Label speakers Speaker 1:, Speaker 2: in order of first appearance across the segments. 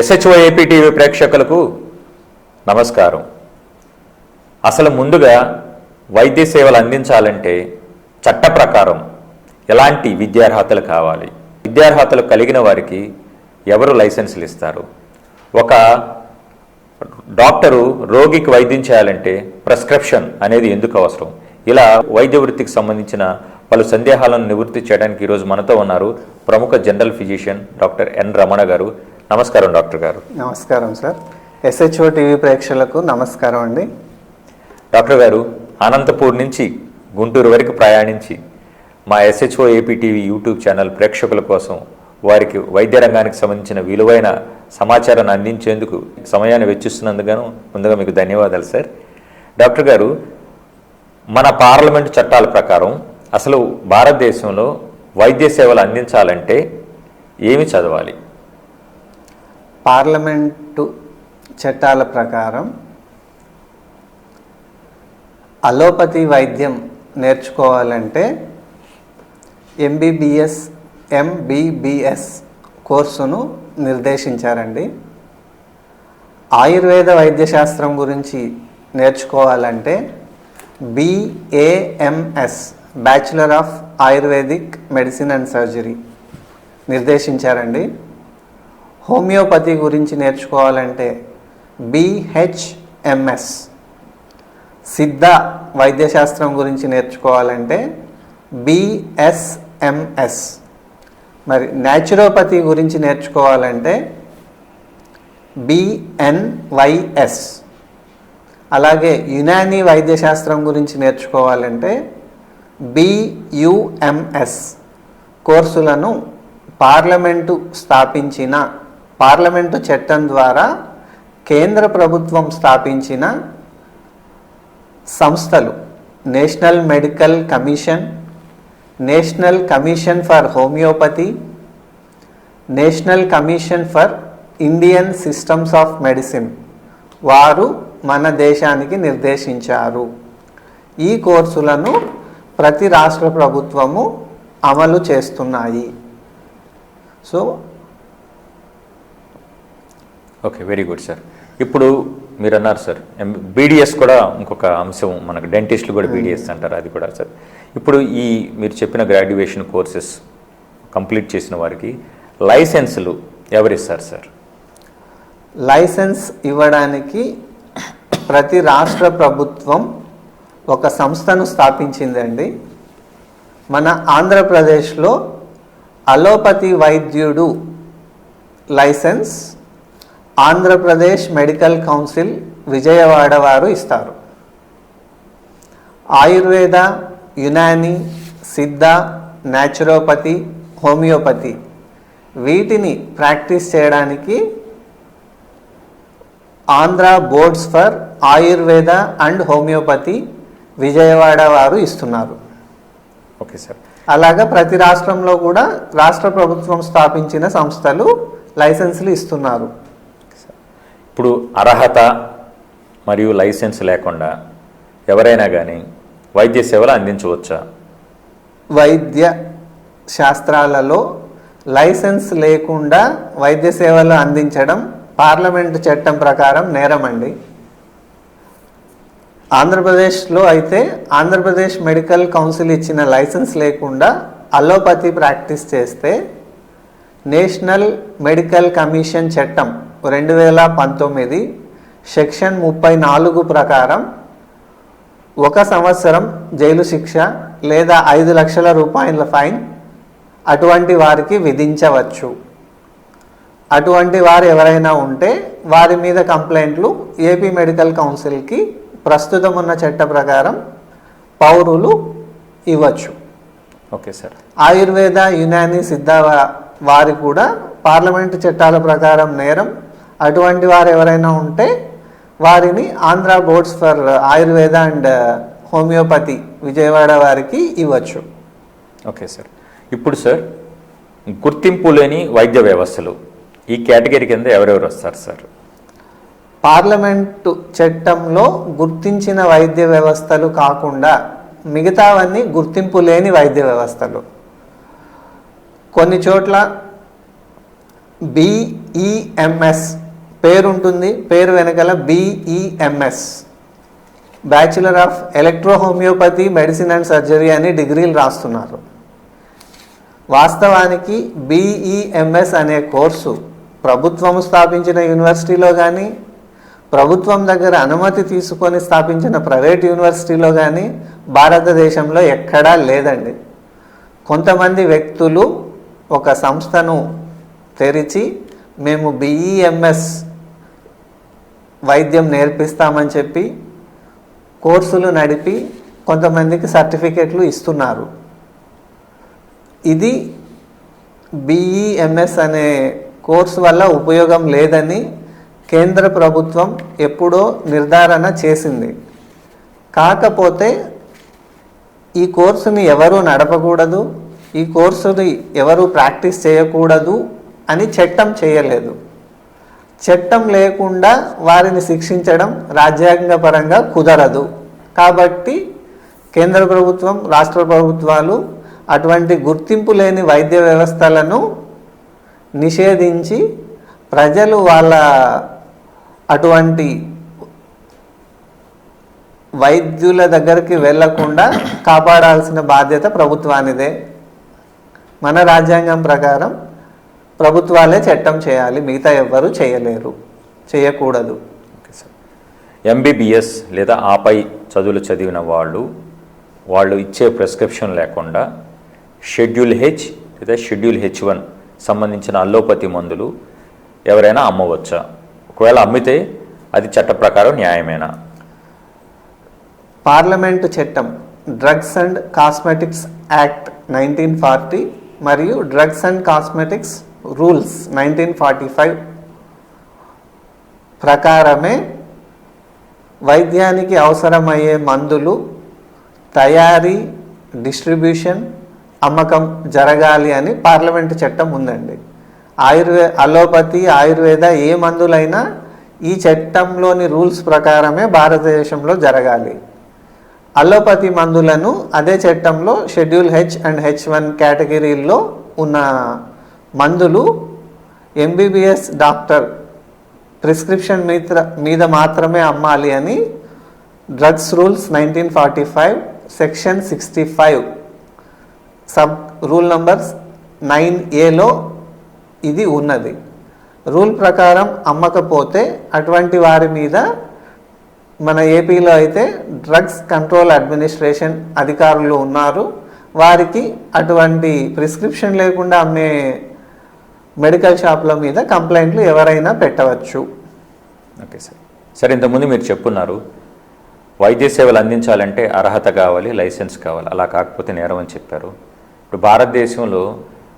Speaker 1: SHO TV ప్రేక్షకులకు నమస్కారం. అసలు ముందుగా వైద్య సేవలు అందించాలంటే చట్ట ప్రకారం ఎలాంటి విద్యార్హతలు కావాలి? విద్యార్హతలు కలిగిన వారికి ఎవరు లైసెన్సులు ఇస్తారు? ఒక డాక్టరు రోగికి వైద్యం చేయాలంటే ప్రిస్క్రిప్షన్ అనేది ఎందుకు అవసరం? ఇలా వైద్య వృత్తికి సంబంధించిన పలు సందేహాలను నివృత్తి చేయడానికి ఈరోజు మనతో ఉన్నారు ప్రముఖ general physician doctor N Ramana garu. నమస్కారం డాక్టర్ గారు.
Speaker 2: నమస్కారం సార్. ఎస్హెచ్ఓ టీవీ ప్రేక్షకులకు నమస్కారం అండి.
Speaker 1: డాక్టర్ గారు అనంతపూర్ నుంచి గుంటూరు వరకు ప్రయాణించి మా SHO AP TV YouTube channel ప్రేక్షకుల కోసం వారికి వైద్య రంగానికి సంబంధించిన విలువైన సమాచారాన్ని అందించేందుకు సమయాన్ని వెచ్చిస్తున్నందుకు ముందుగా మీకు ధన్యవాదాలు సార్. డాక్టర్ గారు మన పార్లమెంటు చట్టాల ప్రకారం అసలు భారతదేశంలో వైద్య సేవలు అందించాలంటే ఏమి చదవాలి?
Speaker 2: పార్లమెంటు చట్టాల ప్రకారం అలోపతి వైద్యం నేర్చుకోవాలంటే ఎంబీబీఎస్ ఎంబీబీఎస్ కోర్సును నిర్దేశించారండి. ఆయుర్వేద వైద్యశాస్త్రం గురించి నేర్చుకోవాలంటే BAMS bachelor of Ayurvedic medicine and surgery నిర్దేశించారండి. Homeopathy గురించి నేర్చుకోవాలంటే బిహెచ్ఎంఎస్ సిద్ధ వైద్యశాస్త్రం గురించి నేర్చుకోవాలంటే బిఎస్ఎంఎస్ మరి న్యాచురోపతి గురించి నేర్చుకోవాలంటే బిఎన్వైఎస్ అలాగే యునానీ వైద్యశాస్త్రం గురించి నేర్చుకోవాలంటే బియుఎంఎస్ కోర్సులను పార్లమెంటు స్థాపించిన పార్లమెంటు చట్టం ద్వారా కేంద్ర ప్రభుత్వం స్థాపించిన సంస్థలు National Medical Commission National Commission for Homeopathy National Commission for Indian Systems of Medicine. వారు మన దేశానికి నిర్దేశించారు. ఈ కోర్సులను ప్రతి రాష్ట్ర ప్రభుత్వము అమలు చేస్తున్నాయి. So
Speaker 1: okay very good sir ఇప్పుడు మీరు అన్నారు సార్ బీడిఎస్ కూడా ఇంకొక అంశం మనకు డెంటిస్టులు కూడా బీడిఎస్ అంటారు అది కూడా సార్ ఇప్పుడు ఈ మీరు చెప్పిన గ్రాడ్యుయేషన్ కోర్సెస్ కంప్లీట్ చేసిన వారికి లైసెన్సులు ఎవరిస్తారు సార్
Speaker 2: లైసెన్స్ ఇవ్వడానికి ప్రతి రాష్ట్ర ప్రభుత్వం ఒక సంస్థను స్థాపించిందండి. మన ఆంధ్రప్రదేశ్లో అలోపతి వైద్యుడు license Andhra Pradesh Medical Council Vijayawada వారు ఇస్తారు. ఆయుర్వేద యునాని సిద్ధ న్యాచురోపతి హోమియోపతి వీటిని ప్రాక్టీస్ చేయడానికి Andhra Boards for Ayurveda and homeopathy Vijayawada వారు ఇస్తున్నారు.
Speaker 1: Okay sir.
Speaker 2: అలాగా ప్రతి రాష్ట్రంలో కూడా రాష్ట్ర ప్రభుత్వం స్థాపించిన సంస్థలు లైసెన్సులు ఇస్తున్నారు.
Speaker 1: ఇప్పుడు అర్హత మరియు లైసెన్స్ లేకుండా ఎవరైనా కానీ వైద్య సేవలు అందించవచ్చా?
Speaker 2: వైద్య శాస్త్రాలలో లైసెన్స్ లేకుండా వైద్య సేవలు అందించడం పార్లమెంటు చట్టం ప్రకారం నేరమండి. ఆంధ్రప్రదేశ్లో అయితే ఆంధ్రప్రదేశ్ మెడికల్ కౌన్సిల్ ఇచ్చిన లైసెన్స్ లేకుండా అలోపతి ప్రాక్టీస్ చేస్తే నేషనల్ మెడికల్ కమిషన్ చట్టం రెండు వేల పంతొమ్మిది సెక్షన్ ముప్పై నాలుగు ప్రకారం ఒక సంవత్సరం జైలు శిక్ష లేదా ఐదు లక్షల రూపాయల ఫైన్ అటువంటి వారికి విధించవచ్చు. అటువంటి వారు ఎవరైనా ఉంటే వారి మీద కంప్లైంట్లు ఏపీ మెడికల్ కౌన్సిల్కి ప్రస్తుతం ఉన్న చట్ట ప్రకారం పౌరులు ఇవ్వచ్చు.
Speaker 1: Okay sir.
Speaker 2: ఆయుర్వేద యునాని సిద్ధ వారి కూడా పార్లమెంటు చట్టాల ప్రకారం నేరం అటువంటి వారు ఎవరైనా ఉంటే వారిని Andhra Boards for Ayurveda and homeopathy Vijayawada వారికి ఇవ్వచ్చు.
Speaker 1: Okay sir. ఇప్పుడు సార్ గుర్తింపు లేని వైద్య వ్యవస్థలు ఈ కేటగిరీ కింద ఎవరెవరు వస్తారు సార్?
Speaker 2: పార్లమెంటు చట్టంలో గుర్తించిన వైద్య వ్యవస్థలు కాకుండా మిగతావన్నీ గుర్తింపు లేని వైద్య వ్యవస్థలు. కొన్ని చోట్ల బిఈఎంఎస్ పేరు ఉంటుంది పేరు వెనకాల BEMS bachelor of electro homeopathy medicine and surgery అని డిగ్రీలు రాస్తున్నారు. వాస్తవానికి బీఈఎంఎస్ అనే కోర్సు ప్రభుత్వం స్థాపించిన యూనివర్సిటీలో కానీ ప్రభుత్వం దగ్గర అనుమతి తీసుకొని స్థాపించిన ప్రైవేట్ యూనివర్సిటీలో కానీ భారతదేశంలో ఎక్కడా లేదండి. కొంతమంది వ్యక్తులు ఒక సంస్థను తెరిచి మేము బిఈఎంఎస్ వైద్యం నేర్పిస్తామని చెప్పి కోర్సులు నడిపి కొంతమందికి సర్టిఫికెట్లు ఇస్తున్నారు. ఇది బీఈఎంఎస్ అనే కోర్సు వల్ల ఉపయోగం లేదని కేంద్ర ప్రభుత్వం ఎప్పుడో నిర్ధారణ చేసింది. కాకపోతే ఈ కోర్సుని ఎవరు నడపకూడదు ఈ కోర్సుని ఎవరు ప్రాక్టీస్ చేయకూడదు అని చట్టం చేయలేదు. చట్టం లేకుండా వారిని శిక్షించడం రాజ్యాంగపరంగా కుదరదు. కాబట్టి కేంద్ర ప్రభుత్వం రాష్ట్ర ప్రభుత్వాలు అటువంటి గుర్తింపు లేని వైద్య వ్యవస్థలను నిషేధించి ప్రజలు వాళ్ళ అటువంటి వైద్యుల దగ్గరికి వెళ్ళకుండా కాపాడాల్సిన బాధ్యత ప్రభుత్వానిదే. మన రాజ్యాంగం ప్రకారం ప్రభుత్వాలే చట్టం చేయాలి మిగతా ఎవ్వరూ చేయలేరు చేయకూడదు.
Speaker 1: ఎంబీబీఎస్ లేదా ఆపై చదువులు చదివిన వాళ్ళు వాళ్ళు ఇచ్చే ప్రిస్క్రిప్షన్ లేకుండా షెడ్యూల్ హెచ్ లేదా షెడ్యూల్ హెచ్ వన్ సంబంధించిన అల్లోపతి మందులు ఎవరైనా అమ్మవచ్చా? ఒకవేళ అమ్మితే అది చట్ట ప్రకారం న్యాయమేనా?
Speaker 2: పార్లమెంటు చట్టం Drugs and Cosmetics Act nineteen forty మరియు Drugs and Cosmetics Rules nineteen forty five ప్రకారమే వైద్యానికి అవసరమయ్యే మందులు తయారీ డిస్ట్రిబ్యూషన్ అమ్మకం జరగాలి అని పార్లమెంటు చట్టం ఉందండి. ఆయుర్వే అలోపతి ఆయుర్వేద ఏ మందులైనా ఈ చట్టంలోని రూల్స్ ప్రకారమే భారతదేశంలో జరగాలి. అలోపతి మందులను అదే చట్టంలో schedule H and H one కేటగిరీల్లో ఉన్న మందులు ఎంబీబీఎస్ డాక్టర్ ప్రిస్క్రిప్షన్ మీద మీద మాత్రమే అమ్మాలి అని drugs rules nineteen forty five section sixty five sub rule number nine ఏలో ఇది ఉన్నది. రూల్ ప్రకారం అమ్మకపోతే అటువంటి వారి మీద మన ఏపీలో అయితే డ్రగ్స్ కంట్రోల్ అడ్మినిస్ట్రేషన్ అధికారులు ఉన్నారు. వారికి అటువంటి ప్రిస్క్రిప్షన్ లేకుండా అమ్మే మెడికల్ షాప్ల మీద కంప్లైంట్లు ఎవరైనా పెట్టవచ్చు.
Speaker 1: Okay sir. సార్ ఇంతకుముందు మీరు చెప్పున్నారు వైద్య సేవలు అందించాలంటే అర్హత కావాలి లైసెన్స్ కావాలి అలా కాకపోతే నేరం అని చెప్పారు. ఇప్పుడు భారతదేశంలో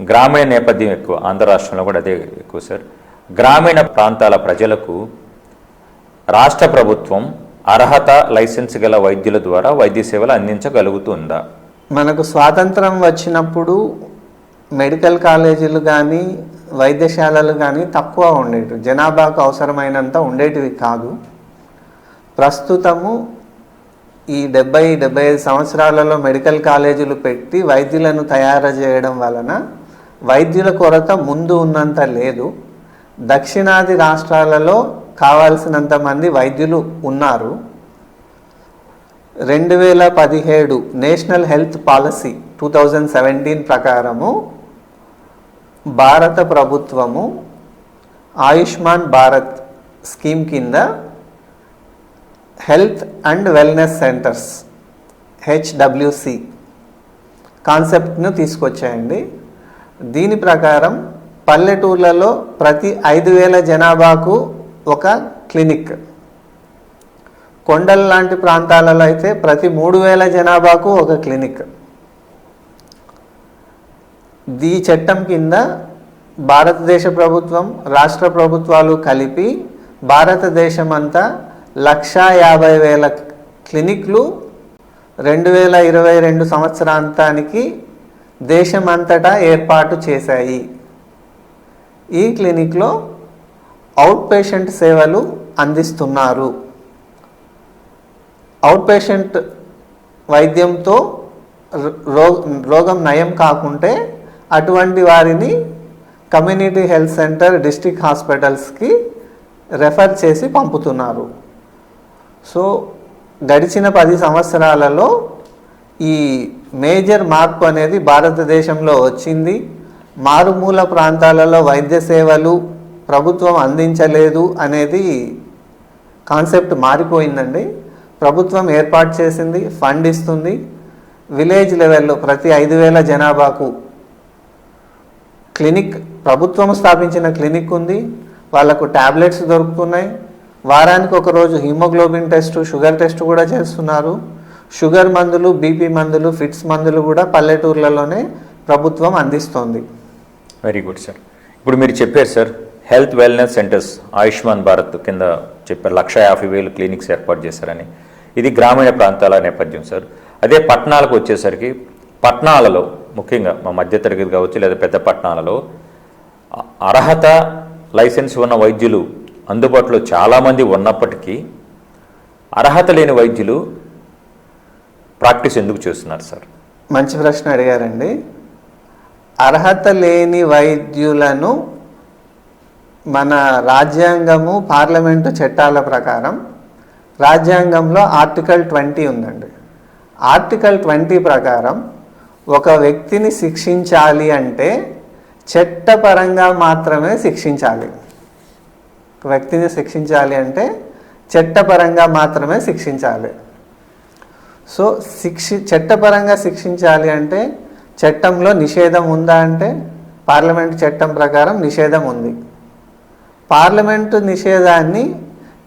Speaker 1: గ్రామీణ నేపథ్యం ఎక్కువ ఆంధ్ర రాష్ట్రంలో కూడా అదే ఎక్కువ సార్. గ్రామీణ ప్రాంతాల ప్రజలకు రాష్ట్ర ప్రభుత్వం అర్హత లైసెన్స్ గల వైద్యుల ద్వారా వైద్య సేవలు అందించగలుగుతుందా?
Speaker 2: మనకు స్వాతంత్రం వచ్చినప్పుడు మెడికల్ కాలేజీలు కానీ వైద్యశాలలు కానీ తక్కువ ఉండేవి జనాభాకు అవసరమైనంత ఉండేటివి కాదు. ప్రస్తుతము ఈ డెబ్బై డెబ్బై ఐదు సంవత్సరాలలో మెడికల్ కాలేజీలు పెట్టి వైద్యులను తయారు చేయడం వలన వైద్యుల కొరత ముందు ఉన్నంత లేదు. దక్షిణాది రాష్ట్రాలలో కావాల్సినంత మంది వైద్యులు ఉన్నారు. రెండు వేల పదిహేడు National Health Policy two thousand seventeen ప్రకారము భారత ప్రభుత్వము ఆయుష్మాన్ భారత్ స్కీమ్ కింద health and wellness centres HWC కాన్సెప్ట్ను తీసుకొచ్చాయండి. దీని ప్రకారం పల్లెటూర్లలో ప్రతి ఐదు వేల జనాభాకు ఒక క్లినిక్. కొండల లాంటి ప్రాంతాలలో అయితే ప్రతి మూడు వేల జనాభాకు ఒక క్లినిక్. ఈ చట్టం కింద భారతదేశ ప్రభుత్వం రాష్ట్ర ప్రభుత్వాలు కలిపి భారతదేశం అంతా లక్షా యాభై వేల క్లినిక్లు రెండు వేల ఇరవై రెండు సంవత్సరాంతానికి దేశమంతటా ఏర్పాటు చేశాయి. ఈ క్లినిక్లో అవుట్ పేషెంట్ సేవలు అందిస్తున్నారు. అవుట్ పేషెంట్ వైద్యంతో రో రోగం నయం కాకుంటే అటువంటి వారిని కమ్యూనిటీ హెల్త్ సెంటర్ డిస్టిక్ హాస్పిటల్స్కి రెఫర్ చేసి పంపుతున్నారు. సో గడిచిన పది సంవత్సరాలలో ఈ మేజర్ మార్పు అనేది భారతదేశంలో వచ్చింది. మారుమూల ప్రాంతాలలో వైద్య సేవలు ప్రభుత్వం అందించలేదు అనేది కాన్సెప్ట్ మారిపోయిందండి. ప్రభుత్వం ఏర్పాటు చేసింది ఫండ్ ఇస్తుంది. విలేజ్ లెవెల్లో ప్రతి ఐదు వేల జనాభాకు క్లినిక్ ప్రభుత్వం స్థాపించిన క్లినిక్ ఉంది. వాళ్ళకు ట్యాబ్లెట్స్ దొరుకుతున్నాయి. వారానికి ఒక రోజు టెస్ట్ షుగర్ టెస్ట్ కూడా చేస్తున్నారు. షుగర్ మందులు బీపీ మందులు ఫిట్స్ మందులు కూడా పల్లెటూర్లలోనే ప్రభుత్వం అందిస్తోంది.
Speaker 1: వెరీ గుడ్ సార్ ఇప్పుడు మీరు చెప్పారు sir health wellness centres Ayushman Bharat కింద చెప్పారు లక్ష యాభై వేలు క్లినిక్స్ ఏర్పాటు చేశారని. ఇది గ్రామీణ ప్రాంతాల నేపథ్యం సార్ అదే పట్టణాలకు వచ్చేసరికి పట్టణాలలో ముఖ్యంగా మా మధ్యతరగతి కావచ్చు లేదా పెద్ద పట్టణాలలో అర్హత లైసెన్స్ ఉన్న వైద్యులు అందుబాటులో చాలామంది ఉన్నప్పటికీ అర్హత లేని వైద్యులు ప్రాక్టీస్ ఎందుకు చేస్తున్నారు సార్?
Speaker 2: మంచి ప్రశ్న అడిగారండి. అర్హత లేని వైద్యులను మన రాజ్యాంగము పార్లమెంటు చట్టాల ప్రకారం రాజ్యాంగంలో ఆర్టికల్ ట్వంటీ ఉందండి. ఆర్టికల్ ట్వంటీ ప్రకారం ఒక వ్యక్తిని శిక్షించాలి అంటే చట్టపరంగా మాత్రమే శిక్షించాలి. ఒక వ్యక్తిని శిక్షించాలి అంటే చట్టపరంగా మాత్రమే శిక్షించాలి. సో శిక్షి చట్టపరంగా శిక్షించాలి అంటే చట్టంలో నిషేధం ఉందా అంటే పార్లమెంట్ చట్టం ప్రకారం నిషేధం ఉంది. పార్లమెంటు నిషేధాన్ని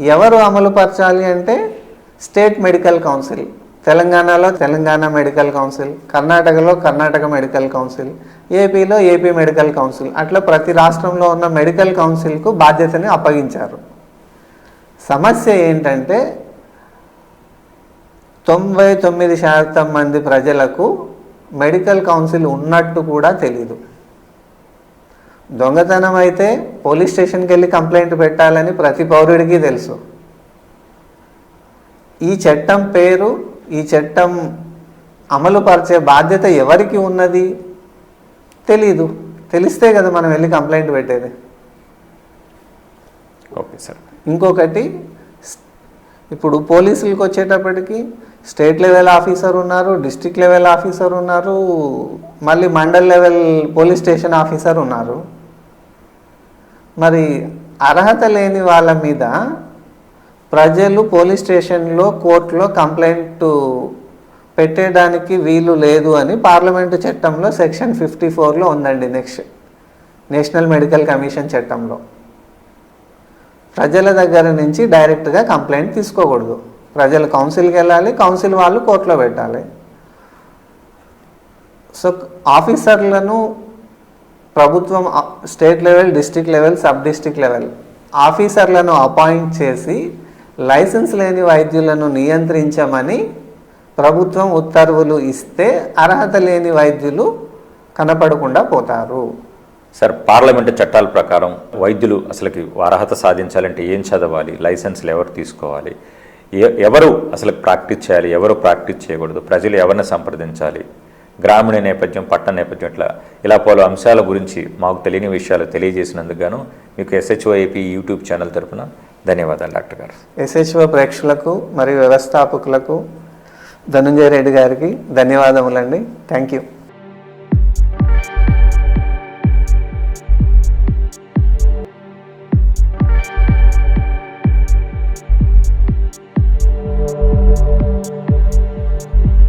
Speaker 2: ఎవరు అమలుపరచాలి అంటే స్టేట్ మెడికల్ కౌన్సిల్. తెలంగాణలో తెలంగాణ మెడికల్ కౌన్సిల్ కర్ణాటకలో కర్ణాటక మెడికల్ కౌన్సిల్ ఏపీలో ఏపీ మెడికల్ కౌన్సిల్. అట్లా ప్రతి రాష్ట్రంలో ఉన్న మెడికల్ కౌన్సిల్కు బాధ్యతని అప్పగించారు. సమస్య ఏంటంటే తొంభై తొమ్మిది శాతం మంది ప్రజలకు మెడికల్ కౌన్సిల్ ఉన్నట్టు కూడా తెలీదు. దొంగతనం అయితే పోలీస్ స్టేషన్కి వెళ్ళి కంప్లైంట్ పెట్టాలని ప్రతి పౌరుడికి తెలుసు. ఈ చట్టం పేరు ఈ చట్టం అమలు పరిచే బాధ్యత ఎవరికి ఉన్నది? తెలీదు. తెలిస్తే కదా మనం వెళ్ళి కంప్లైంట్ పెట్టేది.
Speaker 1: Okay sir.
Speaker 2: ఇంకొకటి ఇప్పుడు పోలీసులకు వచ్చేటప్పటికి స్టేట్ లెవెల్ ఆఫీసర్ ఉన్నారు డిస్ట్రిక్ట్ లెవెల్ ఆఫీసర్ ఉన్నారు మళ్ళీ mandal level police station officer ఉన్నారు. మరి అర్హత లేని వాళ్ళ మీద ప్రజలు పోలీస్ స్టేషన్లో కోర్టులో కంప్లైంట్ పెట్టేయడానికి వీలు లేదు అని పార్లమెంటు చట్టంలో సెక్షన్ ఫిఫ్టీ ఫోర్లో ఉందండి నెక్స్ట్ నేషనల్ మెడికల్ కమిషన్ చట్టంలో. ప్రజల దగ్గర నుంచి డైరెక్ట్గా కంప్లైంట్ తీసుకోకూడదు. ప్రజలు కౌన్సిల్కి వెళ్ళాలి కౌన్సిల్ వాళ్ళు కోర్టులో పెట్టాలి. సో ఆఫీసర్లను ప్రభుత్వం state level district level sub district level ఆఫీసర్లను appoint చేసి లైసెన్స్ లేని వైద్యులను నియంత్రించమని ప్రభుత్వం ఉత్తర్వులు ఇస్తే అర్హత లేని వైద్యులు కనపడకుండా పోతారు.
Speaker 1: సార్ పార్లమెంటు చట్టాల ప్రకారం వైద్యులు అసలుకి అర్హత సాధించాలంటే ఏం చదవాలి? లైసెన్స్లు ఎవరు తీసుకోవాలి? ఎవరు అసలు ప్రాక్టీస్ చేయాలి? ఎవరు ప్రాక్టీస్ చేయకూడదు? ప్రజలు ఎవరిని సంప్రదించాలి? గ్రామీణ నేపథ్యం పట్టణ నేపథ్యం ఇట్లా ఇలా పలు అంశాల గురించి మాకు తెలియని విషయాలు తెలియజేసినందుకు గాను మీకు ఎస్హెచ్ఓఏపీ యూట్యూబ్ ఛానల్ తరపున ధన్యవాదాలు డాక్టర్ గారు.
Speaker 2: ఎస్హెచ్ఓ ప్రేక్షకులకు మరియు వ్యవస్థాపకులకు ధనుంజయ రెడ్డి గారికి ధన్యవాదములండి. Thank you